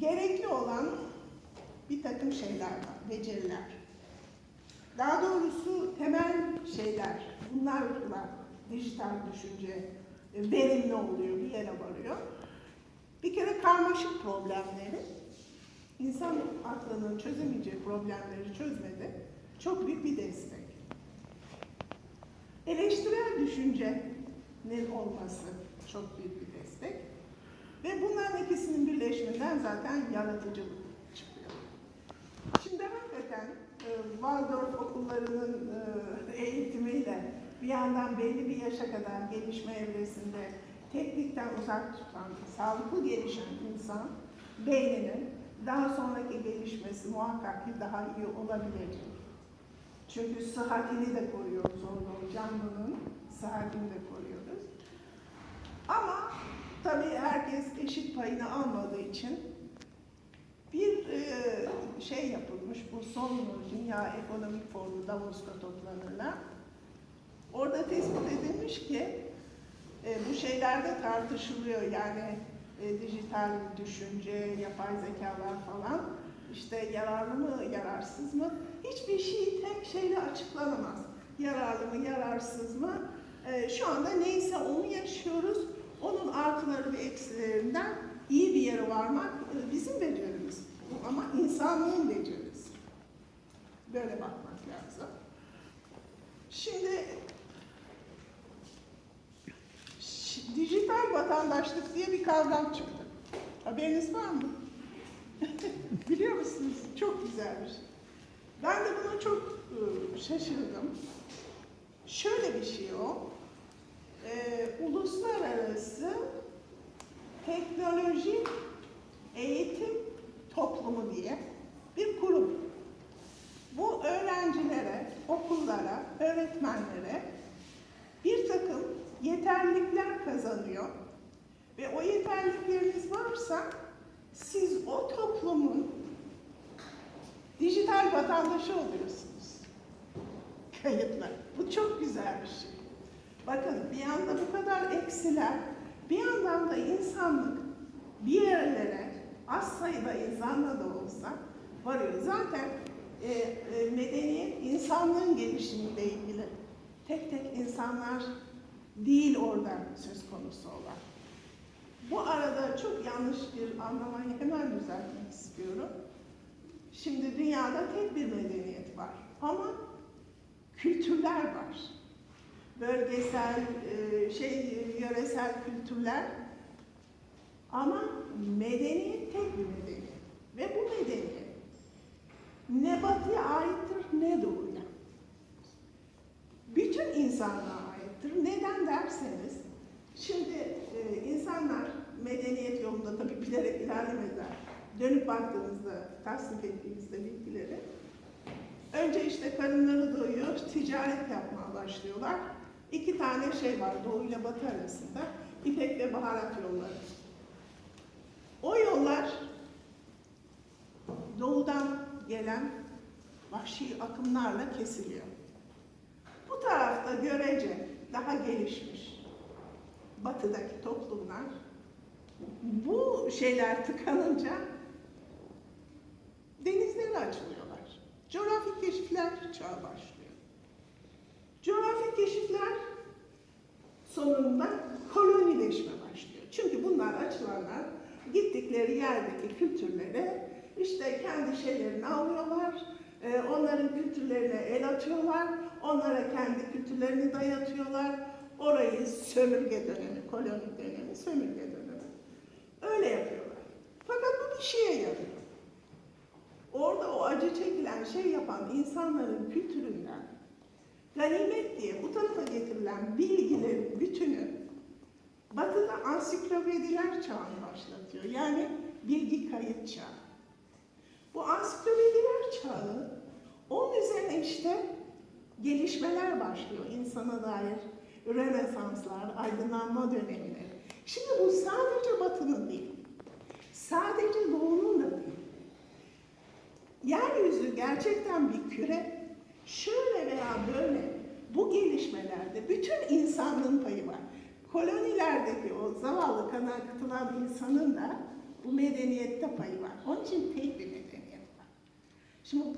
gerekli olan bir takım şeyler var, beceriler. Daha doğrusu temel şeyler, bunlarla dijital düşünce e, verimli oluyor, bir yere varıyor. Bir kere karmaşık problemleri, insan aklının çözemeyeceği problemleri çözmede çok büyük bir destek. Eleştirel düşüncenin olması çok büyük bir destek. Birleşiminden zaten yaratıcılık çıkıyor. Şimdi hakikaten e, Waldorf okullarının e, eğitimiyle bir yandan belli bir yaşa kadar gelişme evresinde teknikten uzak tutan, sağlıklı gelişen insan beyninin daha sonraki gelişmesi muhakkak ki daha iyi olabilecek. Çünkü sıhhatini de koruyoruz orada, o canlının sıhhatini de koruyoruz. Ama tabii herkes eşit payını almadığı için bir e, şey yapılmış, bu son Dünya Ekonomik Forumu Davos'ta toplanırlar. Orada tespit edilmiş ki e, bu şeyler de tartışılıyor yani e, dijital düşünce, yapay zekalar falan işte yararlı mı, yararsız mı? Hiçbir şey tek şeyle açıklanamaz. Yararlı mı, yararsız mı? Şu anda neyse onu yaşıyoruz. Onun artıları ve eksilerinden iyi bir yere varmak e, bizim becerimiz. Ama insanlığın becerisi. Böyle bakmak lazım. Şimdi dijital vatandaşlık diye bir kavram çıktı. Haberiniz var mı? Biliyor musunuz? Çok güzel şey. Ben de buna çok e, şaşırdım. Şöyle bir şey o. Uluslararası teknoloji eğitim toplumu diye bir kurum. Bu öğrencilere, okullara, öğretmenlere bir takım yeterlilikler kazanıyor. Ve o yeterlilikleriniz varsa siz o toplumun dijital vatandaşı oluyorsunuz. Kayıtlar. Bu çok güzel bir şey. Bakın bir yanda bu kadar eksiler, bir yandan da insanlık bir yerlere az sayıda insanla da olsa varıyor. Zaten e, e, medeniyet insanlığın gelişimiyle ilgili. Tek tek insanlar değil orada söz konusu olan. Bu arada çok yanlış bir anlamayı hemen düzeltmek istiyorum. Şimdi dünyada tek bir medeniyet var ama kültürler var. Bölgesel, e, şey yöresel kültürler ama medeniyet tek bir medeniyet. Ve bu medeniyet ne batıya aittir ne doğuya. Bütün insanlığa aittir. Neden derseniz, şimdi e, insanlar medeniyet yolunda tabii bilerek ilerlemediler. Dönüp baktığınızda, tasnif ettiğinizde bilgileri, önce işte karınları doyuyor, ticaret yapmaya başlıyorlar. İki tane şey var doğu ile batı arasında, ipek ve baharat yolları. O yollar doğudan gelen vahşi akımlarla kesiliyor. Bu tarafta görece daha gelişmiş batıdaki toplumlar bu şeyler tıkanınca denizlere açılıyorlar. Coğrafi keşifler çağı başlıyor. Coğrafi keşifler sonunda kolonileşme başlıyor. Çünkü bunlar açılanlar gittikleri yerdeki kültürlere işte kendi şeylerini alıyorlar, e, onların kültürlerine el atıyorlar, onlara kendi kültürlerini dayatıyorlar. Orayı sömürge dönemi, koloni dönemi, sömürge dönemi. Öyle yapıyorlar. Fakat bu bir şeye yarıyor. Orada o acı çekilen şey yapan insanların kültüründen ganimet diye bu tarafa getirilen bilgilerin bütünü Batı'da ansiklopediler çağını başlatıyor. Yani bilgi kayıt çağı. Bu ansiklopediler çağı, onun üzerine işte gelişmeler başlıyor insana dair. Rönesanslar, aydınlanma dönemleri. Şimdi bu sadece Batı'nın değil, sadece Doğu'nun da değil. Yeryüzü gerçekten bir küre. Şöyle veya böyle bu gelişmelerde bütün insanlığın payı var. Kolonilerdeki o zavallı kana katılan insanın da Bu medeniyette payı var. Onun için tek bir medeniyet var. Şimdi